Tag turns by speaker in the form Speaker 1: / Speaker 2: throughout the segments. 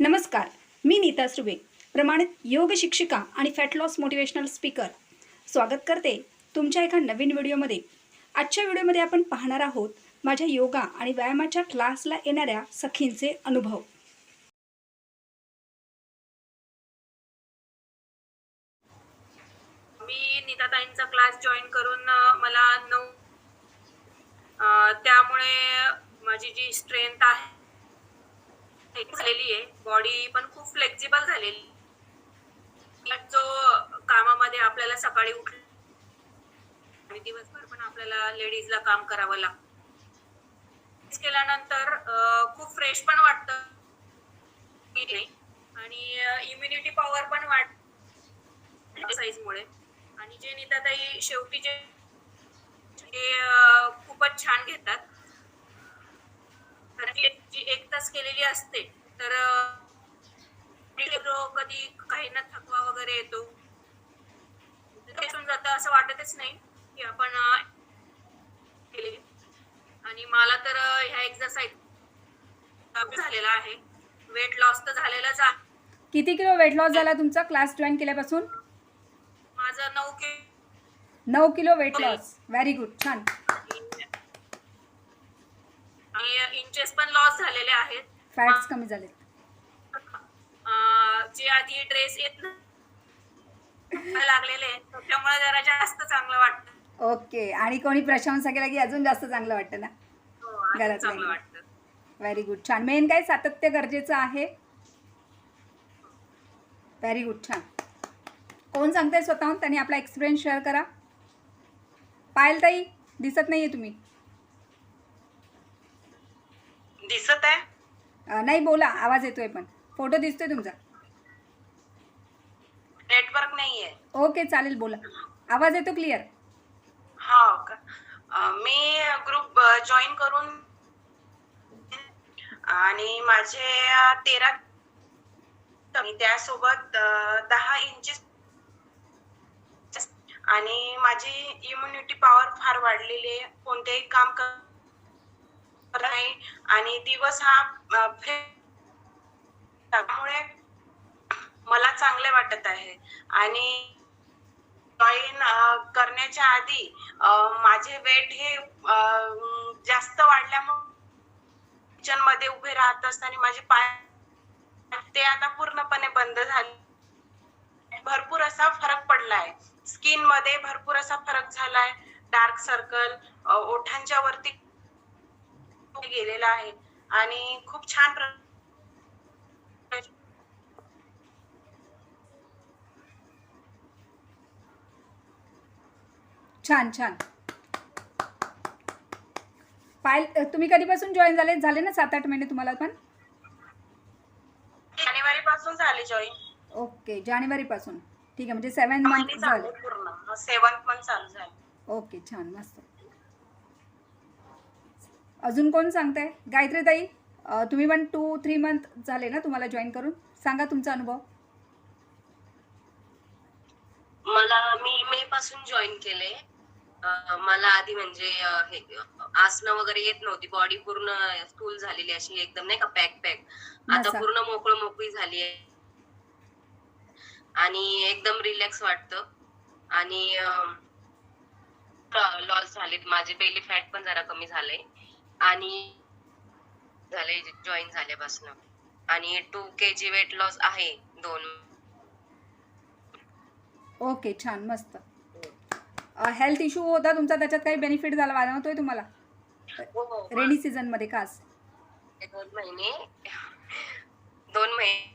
Speaker 1: नमस्कार मी नीता सुबे प्रमाणित योग शिक्षिका आणि फॅट लॉस मोटिवेशनल स्पीकर स्वागत करते तुमच्या एका नवीन व्हिडिओमध्ये. आजच्या व्हिडिओमध्ये आपण पाहणार आहोत माझ्या योगा आणि व्यायामाच्या क्लासला येणाऱ्या सखींचे अनुभव.
Speaker 2: मी नीताताईंचा क्लास जॉईन करून मला नऊ त्यामुळे माझी जी स्ट्रेंथ आहे झालेली आहे. बॉडी पण खूप फ्लेक्झिबल झालेली. जो कामामध्ये आपल्याला सकाळी उठ आणि दिवसभर पण आपल्याला लेडीजला काम करावं लागतं. केल्यानंतर खूप फ्रेश पण वाटतं. आणि इम्युनिटी पॉवर पण वाढ एक्सरसाइज मुळे. आणि जे नीताताई शेवटी जे खूपच छान घेतात तर जी एक तास केलेली असते तर कधी काही ना थकवा वगैरे येतो. जातं असं वाटतच नाही की आपण अं, केली. आणि मला तर ह्या एक्सरसाइज झालेला आहे. वेट लॉस तर झालेलाच आहे.
Speaker 1: किती किलो वेट लॉस झाला तुमचा क्लास जॉईन केल्यापासून?
Speaker 2: माझं नऊ के
Speaker 1: नऊ kilo weight loss very good छान.
Speaker 2: आणि इंचेस पण लॉस झालेले आहेत.
Speaker 1: फॅट्स कमी झाले
Speaker 2: जे आधी ड्रेस येत न- लागलेले त्यामुळे जरा जास्त चांगलं वाटतं.
Speaker 1: ओके. आणि कोणी प्रशंसा केला की अजून जास्त चांगलं वाटतं ना?
Speaker 2: हो,
Speaker 1: घरात
Speaker 2: चांगलं. वाटतं.
Speaker 1: व्हेरी गुड छान. मेन काय सातत्य गरजेचं आहे? व्हेरी गुड छान. कोण सांगताय स्वतःहून? त्यांनी आपला एक्सपिरियन्स शेअर करा. पायल ताई दिसत नाहीये तुम्ही.
Speaker 2: दिसत आहे?
Speaker 1: नाही बोला आवाज येतोय पण. फोटो दिसतोय तुमचा.
Speaker 2: नेटवर्क नाहीये
Speaker 1: ओके चालेल बोला. आवाज येतो क्लिअर?
Speaker 2: हा अं, मी ग्रुप जॉईन करून आणि माझे तेरा त्यासोबत दहा इंचेस आणि माझी इम्युनिटी पॉवर फार वाढलेली आहे. कोणतेही काम करत नाही आणि दिवस हा त्यामुळे मला चांगले वाटत आहे. आणि जॉईन करण्याच्या आधी माझे वेट हे जास्त वाढल्यामुळे किचनमध्ये उभे राहत असताना माझे पाय ते आता पूर्णपणे बंद झाले. भरपूर असा फरक पडलाय. स्किनमध्ये भरपूर असा फरक झालाय. डार्क सर्कल ओठांच्या वरती गेलेला आहे. आणि खूप छान
Speaker 1: छान छान. पायल तुम्ही कधीपासून जॉईन झाले? झाले ना सात आठ महिने तुम्हाला पण?
Speaker 2: जानेवारी पासून झाले जॉईन
Speaker 1: ओके जानेवारीपासून. ठीक आहे म्हणजे सेवन मंथ
Speaker 2: झाले पूर्ण. सेवन्थ मंथ चालू झाले.
Speaker 1: ओके छान मस्त. अजून कोण सांगताय? गायत्री ताई तुम्ही पण टू थ्री मंथ झाले ना तुम्हाला जॉईन करून? सांगा तुमचा अनुभव.
Speaker 3: मला मी मे पासून जॉईन केले मला आधी म्हणजे हे आसनं वगैरे येत नव्हती. बॉडी पूर्ण स्थूल झालेली अशी एकदम नाही का पॅक पॅक आता. पूर्ण मोकळ मोकळी झाली आहे. आणि एकदम रिलॅक्स वाटतं. आणि लॉस झाले माझे बेली फॅट पण जरा कमी झालंय. आणि झाले जॉईन झाल्यापासून. आणि two K G weight loss आहे दोन.
Speaker 1: ओके छान मस्त. हेल्थ इश्यू होता तुमचा त्याच्यात काही बेनिफिट झाला जाणवतोय तुम्हाला?
Speaker 3: हो,
Speaker 1: रेनी सीझनमध्ये खास.
Speaker 3: ते दोन महिने. दोन महिने.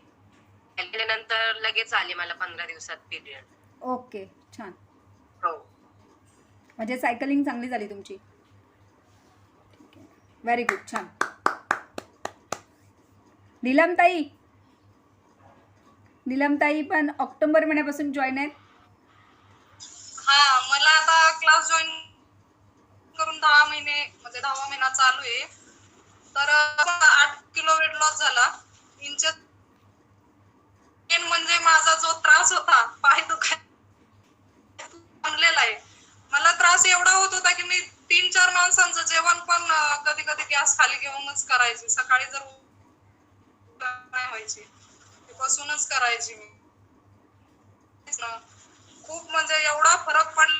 Speaker 3: नंतर लगेच आले मला पंधरा दिवसात पिरियड
Speaker 1: ओके छान.
Speaker 3: हो.
Speaker 1: म्हणजे सायकलिंग चांगली झाली तुमची. व्हेरी गुड छान. नीलमताई. नीलमताई पण ऑक्टोबर महिन्यापासून जॉईन आहेत.
Speaker 4: हा मला आता क्लास जॉईन करून दहा महिने म्हणजे दहावा महिना चालू आहे. तर आठ किलो वेट लॉस झाला. इंच म्हणजे माझा जो त्रास होता पाय दुखाय आहे. मला त्रास एवढा होत होता की मी तीन चार माणसांचं जेवण पण कधी कधी गॅस खाली घेऊनच करायचे. सकाळी जर नाही व्हायची बसूनच करायची मी. खूप म्हणजे एवढा फरक पडला.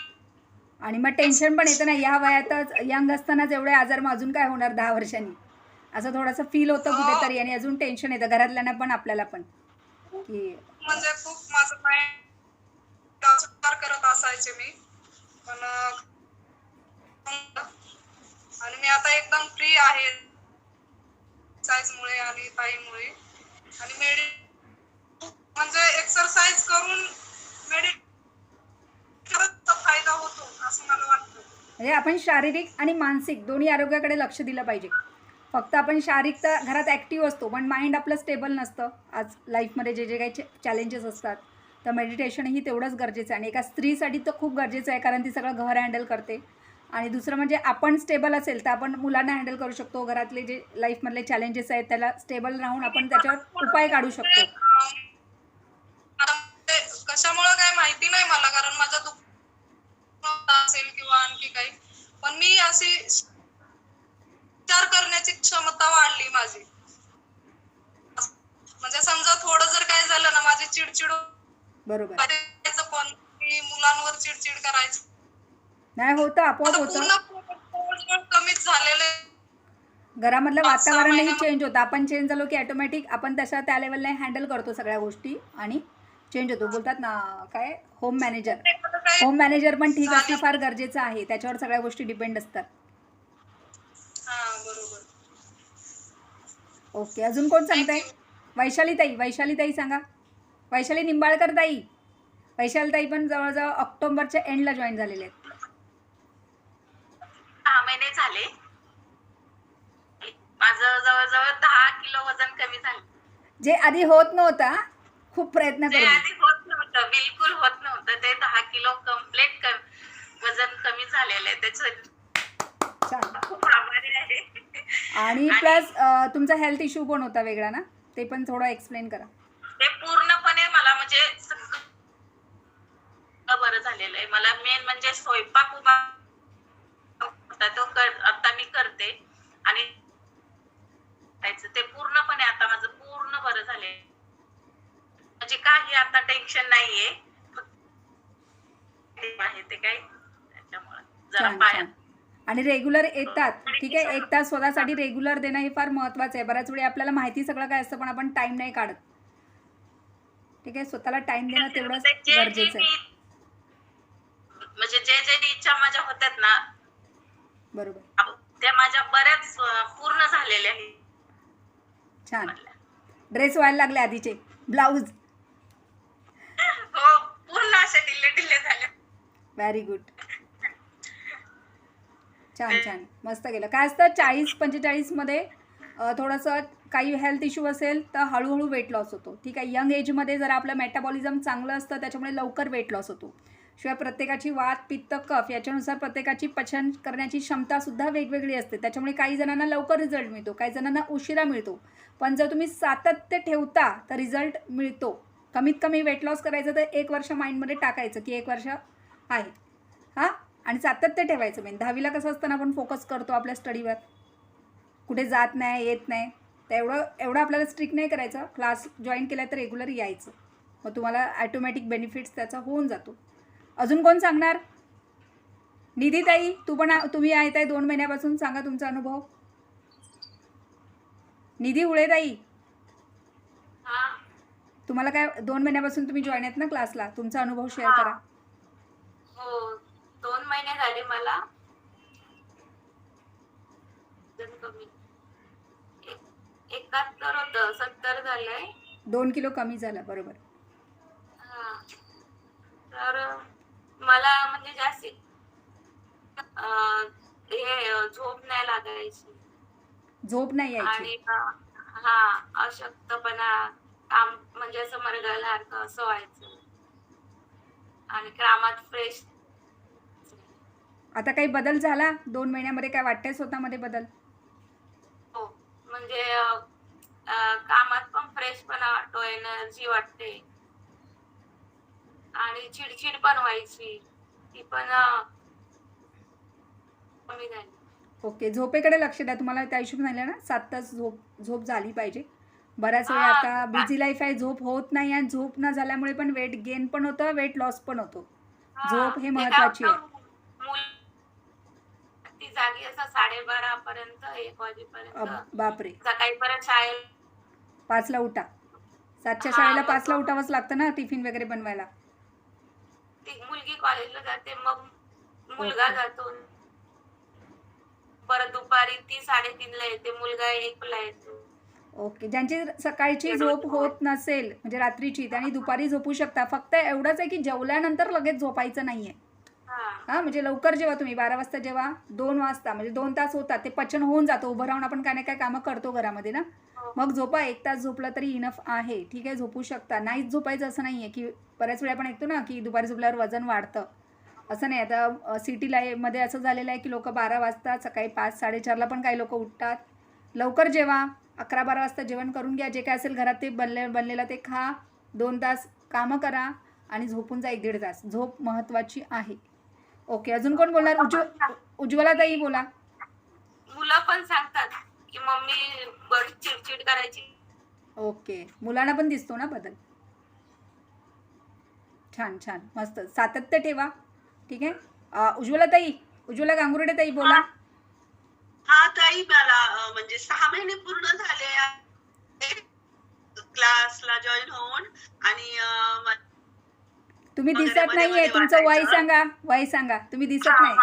Speaker 1: आणि मग टेन्शन पण येतं ना या वयातच यंग असतानाच एवढे आजार मग अजून काय होणार दहा वर्षांनी? असं थोडंसं फील होतं
Speaker 4: हो.
Speaker 1: कुठेतरी आणि अजून टेन्शन येतं. घरातल्यांना पण आपल्याला पण. की
Speaker 4: म्हणजे खूप माझं करत असायचे मी. पण आणि मी आता एकदम फ्री आहे. मुळे आणि ताईमुळे. आणि मेडि म्हणजे एक्सरसाइज करून मेडि फायदा होतो असं मला वाटतं.
Speaker 1: म्हणजे आपण शारीरिक आणि मानसिक दोन्ही आरोग्याकडे लक्ष दिलं पाहिजे. फक्त आपण शारीरिक तर घरात ॲक्टिव्ह असतो पण माइंड आपलं स्टेबल नसतं. आज लाईफमध्ये जे जे काही चॅलेंजेस असतात तर मेडिटेशनही तेवढंच गरजेचं आहे. आणि एका स्त्रीसाठी तर खूप गरजेचं आहे कारण ती सगळं घर हँडल करते. आणि दुसरं म्हणजे आपण स्टेबल असेल तर आपण मुलांना हँडल करू शकतो. घरातले जे लाईफमधले चॅलेंजेस आहेत त्याला स्टेबल राहून आपण त्याच्यावर उपाय काढू शकतो.
Speaker 4: कशामुळे काय माहिती नाही मला कारण माझा दुःख असेल किंवा आणखी काही. पण मी अशी विचार करण्याची क्षमता वाढली माझी. म्हणजे समजा थोडं जर काय झालं ना माझी चिडचिड
Speaker 1: बरोबर.
Speaker 4: मुलांवर चिडचिड करायची.
Speaker 1: नाही होतं आपोआप होतं.
Speaker 4: कमीच झालेले
Speaker 1: घरामधलं वातावरणही चेंज होतं. आपण चेंज झालो की ऑटोमॅटिक आपण तशा त्या लेवलला हँडल करतो सगळ्या गोष्टी आणि चेंज होतो. बोलतात ना काय? होम मॅनेजर होम मॅनेजर पण ठीक असणं. फार गरजेचं आहे. त्याच्यावर सगळ्या गोष्टी डिपेंड असतात.
Speaker 4: हा
Speaker 1: ओके अजून कोण सांगताय? वैशाली ताई वैशाली ताई सांगा. वैशाली निंबाळकर ताई. वैशाली ताई पण जवळजवळ ऑक्टोबरच्या एंडला जॉईन झालेले आहेत.
Speaker 5: सहा महिने झाले. माझं जवळजवळ दहा किलो वजन कमी झालं.
Speaker 1: जे आधी होत नव्हता खूप प्रयत्न
Speaker 5: जे आधी होत नव्हतं बिलकुल होत नव्हतं. ते दहा किलो कंप्लीट वजन कमी झालेलं आहे. त्याचं
Speaker 1: छान.
Speaker 5: खूप आभारी आहे.
Speaker 1: आणि
Speaker 5: आणि-
Speaker 1: प्लस तुमचा हेल्थ इश्यू पण होता वेगळा ना? ते पण थोडं एक्सप्लेन करा.
Speaker 5: आणि
Speaker 1: रेग्युलर येतात. ठीक आहे? एक तास स्वतःसाठी रेग्युलर देणं हे फार महत्त्वाचं आहे. बऱ्याच वेळी आपल्याला माहिती सगळं काय असतं पण आपण टाइम नाही काढत. ठीक आहे? स्वतःला टाइम देणं तेवढंच
Speaker 5: जे- जे
Speaker 1: गरजेचं आहे.
Speaker 5: म्हणजे जे जे इच्छा माझ्या होत्यात ना
Speaker 1: बरोबर.
Speaker 5: त्या माझ्या बऱ्याच पूर्ण झालेल्या आहेत.
Speaker 1: छान. ड्रेस व्हायला लागले आधीचे. ब्लाऊज
Speaker 5: हो पूर्ण असे ढिल्ले ढिल्ले झाले.
Speaker 1: व्हेरी गुड छान छान. मस्त गेलं काय असतं चाळीस पंचेचाळीसमध्ये थोडंसं काही हेल्थ इश्यू असेल तर हळूहळू वेट लॉस होतो. ठीक आहे यंग एजमध्ये जर आपलं मेटाबॉलिझम चांगलं असतं त्याच्यामुळे लवकर वेट लॉस होतो. शिवाय प्रत्येकाची वात पित्त कफ याच्यानुसार प्रत्येकाची पचन करण्याची क्षमतासुद्धा वेगवेगळी असते. त्याच्यामुळे काही जणांना लवकर रिझल्ट मिळतो काही जणांना उशिरा मिळतो. पण जर तुम्ही सातत्य ठेवता तर रिझल्ट मिळतो. कमीत कमी वेट लॉस करायचं तर एक वर्ष माइंडमध्ये टाकायचं की एक वर्ष आहे. हां? आणि सातत्य ठेवायचं मेन दहावीला कसं असतं ना आपण फोकस करतो आपल्या स्टडीवर कुठे जात नाही येत नाही. तर एवढं एवढं आपल्याला स्ट्रिक्ट नाही करायचं. क्लास जॉईन केला तर रेग्युलर यायचं. मग तुम्हाला ॲटोमॅटिक बेनिफिट्स त्याचा होऊन जातो. अजून कोण सांगणार? निधीताई तू पण तुम्ही आहे दोन महिन्यापासून. सांगा तुमचा अनुभव. निधी उळेताई.
Speaker 6: हा.
Speaker 1: तुम्हाला काय दोन महिन्यापासून तुम्ही जॉईन आहेत ना क्लासला तुमचा अनुभव शेअर. करा.
Speaker 6: हो. महिने झाले मला. वजन कमी एक- एकाहत्तर होत सत्तर झालंय.
Speaker 1: दोन किलो कमी झाला बरोबर.
Speaker 6: हा. तर मला म्हणजे जास्ती अं, हे झोप नाही लागायची.
Speaker 1: झोप नाही
Speaker 6: आणि हा अशक्तपणा काम म्हणजे असं मरगळल्यासारखं असं व्हायचं. आणि कामात फ्रेश
Speaker 1: आता काही बदल झाला? दोन महिन्यामध्ये काय वाटतंय स्वतःमध्ये बदल?
Speaker 6: हो म्हणजे अं, कामात पण फ्रेशपणा वाटतो एनर्जी वाटते. आणि चिडचिड पण व्हायची. ती पण अं, कमी झाली.
Speaker 1: ओके झोपेकडे लक्ष द्या. तुम्हाला त्या हिशोब झालं ना सात तास झोप झोप झाली पाहिजे. बऱ्याच वेळी
Speaker 5: हा.
Speaker 1: आता बिझी लाईफ आहे झोप होत नाही आणि झोप न झाल्यामुळे पण वेट गेन पण होतं वेट लॉस पण होतो.
Speaker 5: हा,
Speaker 1: झोप हे
Speaker 5: ते काय
Speaker 1: महत्वाची आहे.
Speaker 5: होतं, मुल- ती जागी असं साडेबारा पर्यंत एक वाजेपर्यंत.
Speaker 1: बापरे.
Speaker 5: सकाळी परत शाळेत
Speaker 1: पाचला उठा. सातच्या
Speaker 5: हा,
Speaker 1: शाळेला
Speaker 5: मग
Speaker 1: पाचला
Speaker 5: तो-
Speaker 1: उठावंच लागतं ना टिफिन वगैरे बनवायला?
Speaker 5: ती मुलगी कॉलेजला जाते मग मुलगा
Speaker 1: ओके.
Speaker 5: जातो. परत दुपारी ती साडेतीनला येते मुलगा एकला येतो.
Speaker 1: ओके. ज्यांची सकाळची झोप होत नसेल म्हणजे रात्रीची त्यांनी दुपारी झोपू शकता. फक्त एवढंच आहे की जेवल्यानंतर लगेच झोपायचं नाहीये.
Speaker 5: हा
Speaker 1: म्हणजे लवकर जेवा तुम्ही बारा वाजता जेवा दोन वाजता म्हणजे दोन तास होतात ते पचन होऊन जातं उभं राहून आपण काय ना काय कामं करतो घरामध्ये ना.
Speaker 5: हो.
Speaker 1: मग झोपा एक तास झोपला तरी इनफ आहे ठीक आहे झोपू शकता. नाहीच झोपायचं असं नाही आहे की बऱ्याच वेळा आपण ऐकतो ना की दुपारी झोपल्यावर वजन वाढतं. असं नाही आता सिटी लाईफमध्ये असं झालेलं आहे की लोक बारा वाजता सकाळी पाच साडेचारला पण काही लोक उठतात. लवकर जेवा अकरा बारा वाजता जेवण करून घ्या जे काय असेल घरात ते बनले बनलेलं ते खा दोन तास कामं करा आणि झोपून जा एक दीड तास. झोप महत्त्वाची आहे. ओके अजून कोण बोलणार? उज्ज्व उज्ज्वला ताई बोला.
Speaker 5: मुलं पण सांगतात की मम्मी बरी चिडचिड करायची.
Speaker 1: ओके मुलांना पण दिसतो ना बदल? छान छान मस्त. सातत्य ठेवा. ठीक आहे? उज्ज्वला ताई उज्ज्वला गांगुर्डे ताई बोला.
Speaker 2: हा ताई मला म्हणजे सहा महिने पूर्ण झाले क्लासला जॉईन होऊन आणि
Speaker 1: तुम्ही दिसत
Speaker 2: मध्ये
Speaker 1: नाहीये तुमचं वय. सांगा वय सांगा. तुम्ही दिसत नाही.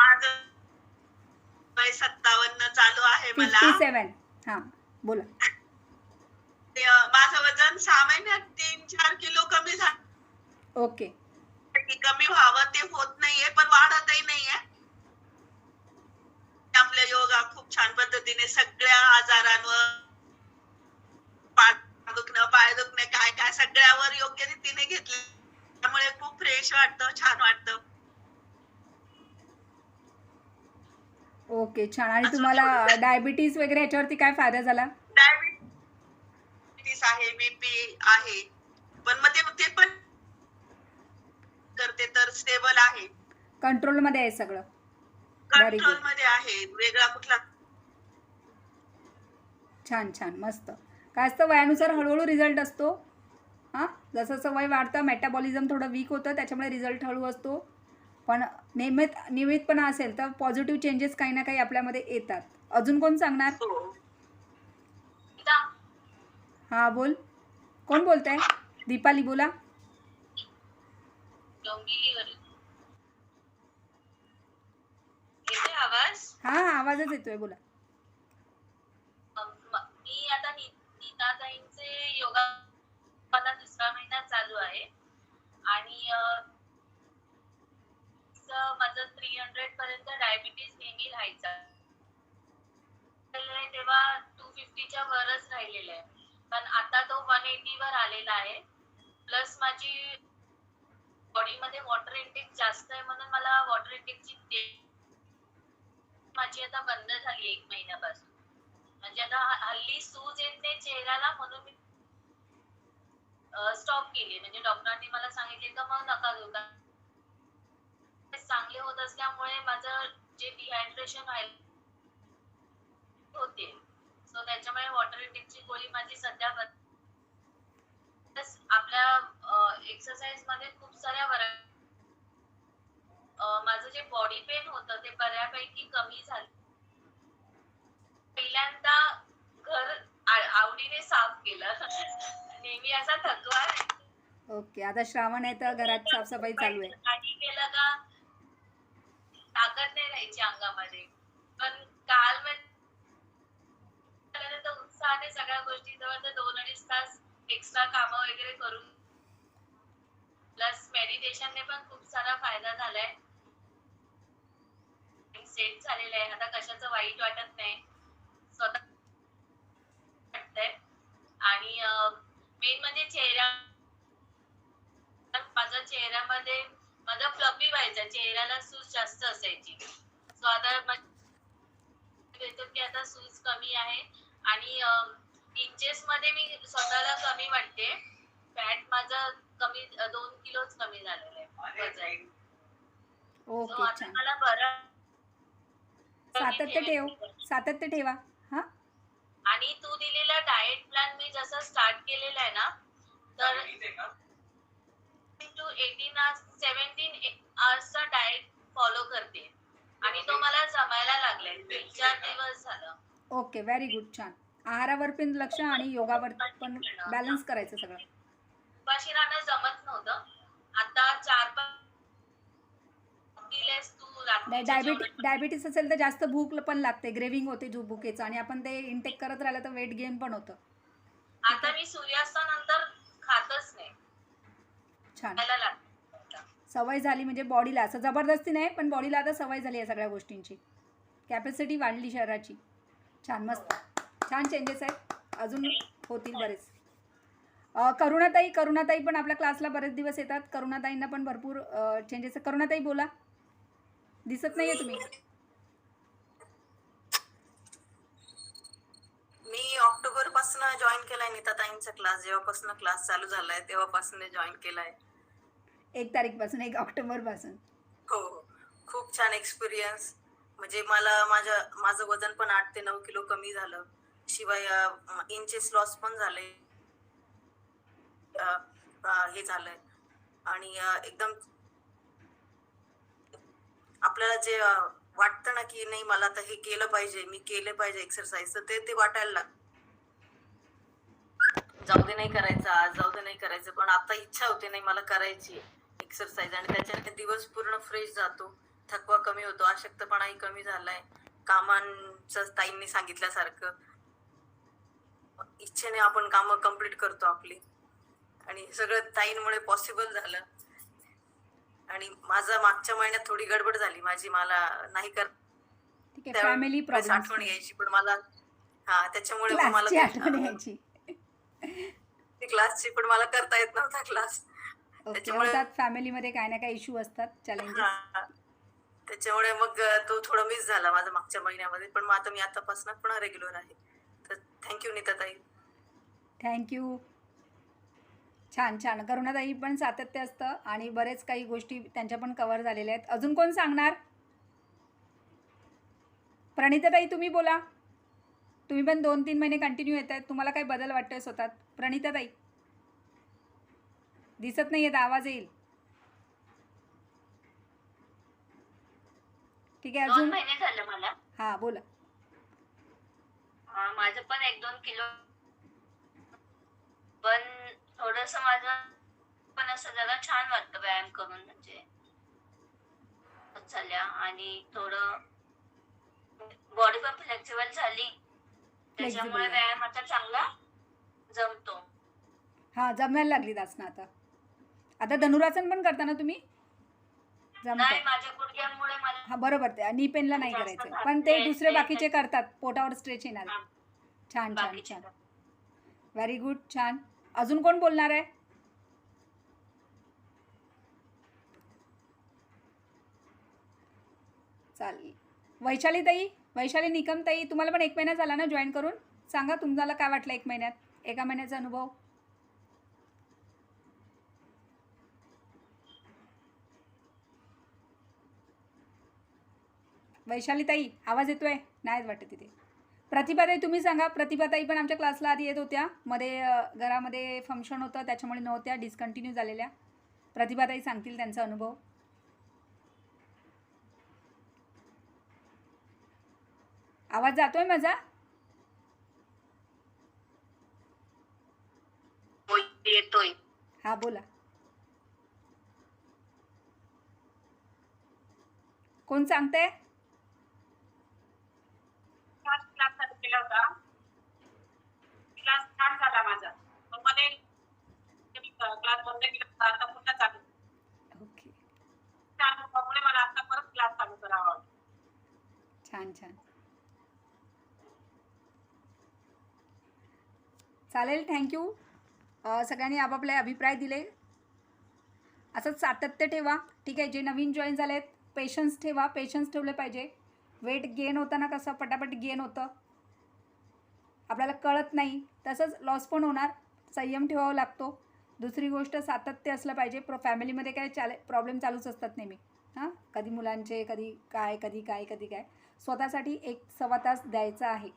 Speaker 2: वय सत्तावन्न चालू आहे मला.
Speaker 1: फिफ्टी सेवन हां बोला.
Speaker 2: ते, अं, माझं वजन सहा महिन्यात तीन चार किलो कमी झालं
Speaker 1: ओके.
Speaker 2: की कमी व्हावं ते होत नाहीये पण वाढतही नाहीये. आपल्या योगा खूप छान पद्धतीने सगळ्या आजारांवर पाठ दुखणं पाय दुखणं काय काय सगळ्यावर योग्य रीतीने घेतले. त्यामुळे खूप फ्रेश वाटतं छान वाटतं.
Speaker 1: ओके छान. आणि तुम्हाला डायबिटीज वगैरे ह्याच्यावरती काय फायदा झाला?
Speaker 2: डायबिटीस आहे बीपी आहे. पण मग ते ते पण करते तर स्टेबल आहे.
Speaker 1: कंट्रोलमध्ये आहे सगळं. Very good.
Speaker 2: कंट्रोलमध्ये आहे वेगळा कुठला?
Speaker 1: छान छान. मस्त. काय असतं वयानुसार हळूहळू रिझल्ट असतो. हां जसं जसं वय वाढतं मेटाबॉलिझम थोडं वीक होतं त्याच्यामुळे रिझल्ट हळू असतो. पण नियमित नियमितपणा असेल तर पॉझिटिव्ह चेंजेस काही ना काही आपल्यामध्ये येतात. अजून कोण सांगणार?
Speaker 2: हो.
Speaker 1: हां बोल. कोण बोलत आहे दीपाली बोला. हां हां आवाजच येतोय बोला.
Speaker 5: म- मी आता नीताताईंचे योगा आता दुसरा महिना चालू आहे. आणि माझं थ्री हंड्रेड पर्यंत डायबिटीज नेहमी राहायचा. तेव्हा टू फिफ्टीच्या वरच राहिलेला आहे. पण आता तो वन एटी वर आलेला आहे. प्लस माझी बॉडीमध्ये वॉटर इंटेक जास्त आहे म्हणून मला वॉटर इंटेकची माझी आता बंद झाली एक महिन्यापासून. म्हणजे आता हल्ली सूज येत नाही चेहऱ्याला म्हणून मी स्टॉप केले. म्हणजे डॉक्टरांनी मला सांगितले का मग नका घेऊ. का चांगले होत असल्यामुळे माझं जे डिहायड्रेशन व्हायला होते. सो त्याच्यामुळे वॉटर इंटेकची गोळी माझी सध्या आपल्या एक्सरसाइजमध्ये खूप साऱ्या वर माझं जे बॉडी पेन होत ते बऱ्यापैकी कमी झालं. पहिल्यांदा घर आवडीने साफ केलं. नेहमी असा थकवा
Speaker 1: ओके आता श्रावण आहे तर घरात साफसफाई चालू आहे.
Speaker 5: काही केलं का ताकद नाही राहायची अंगामध्ये. पण काल म्हणजे उत्साहाने सगळ्या गोष्टी जवळ दोन अडीच तास एक्स्ट्रा कामं वगैरे करून प्लस मेडिटेशनने पण खूप सारा फायदा झालाय. सेट झालेलं आहे. आता कशाचं वाईट वाटत नाही. स्वतः आणि मेन म्हणजे चेहऱ्या माझ्या चेहऱ्यामध्ये माझा फ्लफी व्हायचा. चेहऱ्याला सूज जास्त असायची. सो आता माझी- की आता सूज कमी आहे. आणि इंचेस मध्ये मी स्वतःला कमी वाटते फॅट माझं कमी दोन किलोच कमी झालेलं आहे.
Speaker 1: ओके
Speaker 5: मला बरं.
Speaker 1: सातत्य ठेव. सातत्य ठेवा. हां?
Speaker 5: आणि तू दिलेला डाएट प्लॅन मी जसं स्टार्ट केलेला आहे ना तर टू एटीन सेव्हन्टीन आवर्सचा डाएट फॉलो करते. आणि तो मला जमायला लागलाय. तीन चार दिवस झालं.
Speaker 1: ओके व्हेरी गुड छान. आहारावर पण लक्ष आणि योगावर पण बॅलन्स करायचं सगळं.
Speaker 5: उपाशी राहणं जमत नव्हतं. आता चार पाच दिलेस
Speaker 1: डायबिटीस असेल तर जास्त भूक पण लागते ग्रेविंग होते जो भुकेचं आणि आपण ते इंटेक करत राहिलं तर वेट गेन पण होतं.
Speaker 5: आता मी सूर्यास्तानंतर खातच नाही.
Speaker 1: छान. सवय झाली म्हणजे बॉडीला असं जबरदस्ती नाही पण बॉडीला आता सवय झाली या सगळ्या गोष्टींची. कॅपॅसिटी वाढली शरीराची. छान मस्त. छान चेंजेस आहेत. अजून होतील बरेच. करुणाताई करुणाताई पण आपल्या क्लासला बरेच दिवस येतात. करुणाताईंना पण भरपूर चेंजेस करुणाताई बोला. दिसत नाही आहे तुम्ही.
Speaker 7: मी ऑक्टोबरपासून जॉईन केलाय नीता ताईंचा क्लास. जेव्हापासून क्लास चालू झालाय तेव्हापासून जॉईन केलाय.
Speaker 1: एक तारीखपासून एक ऑक्टोबरपासून
Speaker 7: हो हो. खूप छान एक्सपिरियन्स म्हणजे मला माझ्या माझं वजन पण आठ ते नऊ किलो कमी झालं. शिवाय इंचेस लॉस पण झाले. हे झालंय. आणि एकदम आपल्याला जे वाटतं ना की नाही मला आता हे केलं पाहिजे मी केलं पाहिजे एक्सरसाइज तर ते ते वाटायला लाग जाऊ दे नाही करायचं आज जाऊ दे नाही करायचं पण आता इच्छा होते नाही मला करायची एक्सरसाइज आणि त्याच्याने दिवस पूर्ण फ्रेश जातो थकवा कमी होतो अशक्तपणाही कमी झालाय कामांचं ताईंनी सांगितल्यासारखं. इच्छेने आपण कामं कंप्लीट करतो आपली. आणि सगळं ताईंमुळे पॉसिबल झालं. आणि माझा मागच्या महिन्यात थोडी गडबड झाली. माझी मला नाही कर
Speaker 1: फॅमिली प्रॉब्लेम
Speaker 7: आठवण यायची पण मला हा त्याच्यामुळे मला
Speaker 1: क्लासची आठवण यायची.
Speaker 7: ते क्लासची पण मला करता येत नव्हता क्लास त्याच्यामुळे-
Speaker 1: होतात फॅमिलीमध्ये काही ना काही इश्यू असतात चॅलेंजेस.
Speaker 7: त्याच्यामुळे मग तो थोडा मिस झाला माझा मागच्या महिन्यामध्ये पण मग आता मी आतापासून पुन्हा रेग्युलर आहे. तर थँक्यू नीताताई.
Speaker 1: थँक्यू छान छान. करुणाताई पण सातत्य असतं आणि बरेच काही गोष्टी त्यांच्या पण कवर झालेल्या आहेत. अजून कोण सांगणार? प्रणिताताई तुम्ही बोला. तुम्ही पण दोन तीन महिने कंटिन्यू येत आहेत. तुम्हाला काही बदल वाटतोय स्वतःत? प्रणिताताई. दिसत नाही येत आवाज येईल. ठीक आहे अजून?
Speaker 5: महिने झाले मला.
Speaker 1: हां बोला.
Speaker 5: माझं पण एक दोन किलो. पण थोडस माझं पण असं जरा छान वाटतं व्यायाम करून म्हणजे झाल्या. आणि थोडं बॉडी पण फ्लेक्सिबल झाली. त्याच्यामुळे. व्यायाम आता चांगला जमतो.
Speaker 1: हां जमायला लागली दासना आता. आता धनुरासन पण करता ना तुम्ही?
Speaker 5: नाही
Speaker 1: जमतं
Speaker 5: माझ्या गुडघ्यांमुळे मला
Speaker 1: हा बरोबर ते. नी पेनला नाही करायचं. पण ते दुसरे बाकीचे करतात. पोटावर स्ट्रेच येणार. छान छान छान. व्हेरी गुड छान. अजून कोण बोलणार आहे? चालेल वैशाली ताई वैशाली निकम ताई तुम्हाला पण एक महिना झाला ना जॉईन करून? सांगा तुम्हाला काय वाटलं एक महिन्यात? एका महिन्याचा अनुभव? वैशाली ताई आवाज येतोय? नाहीच वाटत तिथे प्रतिभाताई तुम्ही सांगा. प्रतिभाताई पण आमच्या क्लासला आधी येत होत्या. मध्ये घरामध्ये फंक्शन होतं त्याच्यामुळे नव्हत्या डिस्कंटिन्यू झालेल्या. प्रतिभाताई सांगतील त्यांचा अनुभव. आवाज जातोय माझा?
Speaker 5: येतोय.
Speaker 1: हा बोला. कोण सांगते
Speaker 2: क्लास क्लास चालू केला होता. क्लास छान झाला माझा. मग मध्ये क्लास बंद केला होता. आता पुन्हा चालू.
Speaker 1: ओके.
Speaker 2: त्या अनुभवामुळे मला आता परत क्लास चालू करावा.
Speaker 1: छान छान. चालेल थँक्यू सगळ्यांनी आपापले अभिप्राय दिले. असंच सातत्य ठेवा. ठीक आहे जे नवीन जॉईन झाले आहेत पेशन्स ठेवा. पेशन्स ठेवले पाहिजे. वेट गेन होताना कसं पटापट गेन होतं. आपल्याला कळत नाही. तसंच लॉस पण होणार. संयम ठेवावा लागतो. दुसरी गोष्ट सातत्य असलं पाहिजे. प्र फॅमिलीमध्ये काय चाले प्रॉब्लेम चालूच असतात नेहमी. हां? कधी मुलांचे कधी काय कधी काय कधी काय. स्वतःसाठी एक सव्वा तास द्यायचा आहे.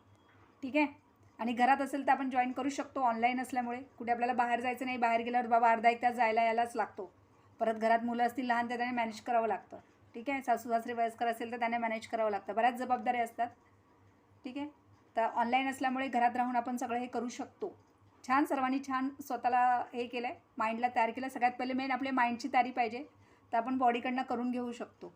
Speaker 1: ठीक आहे? आणि घरात असेल तर आपण जॉईन करू शकतो ऑनलाईन असल्यामुळे. कुठे आपल्याला बाहेर जायचं नाही. बाहेर गेल्यावर बाबा अर्धा एक तास जायला यायलाच लागतो. परत घरात मुलं असतील लहान तर त्याने मॅनेज करावं लागतं. ठीक आहे? सासू सासरे वयस्कर असेल तर त्याने मॅनेज करावं लागतं. बऱ्याच जबाबदाऱ्या असतात. ठीक आहे? तर ऑनलाईन असल्यामुळे घरात राहून आपण सगळं हे करू शकतो. छान सर्वांनी छान स्वतःला हे केलं आहे माइंडला तयार केलं. सगळ्यात पहिले मेन आपल्या माइंडची तयारी पाहिजे. तर आपण बॉडीकडनं करून घेऊ शकतो.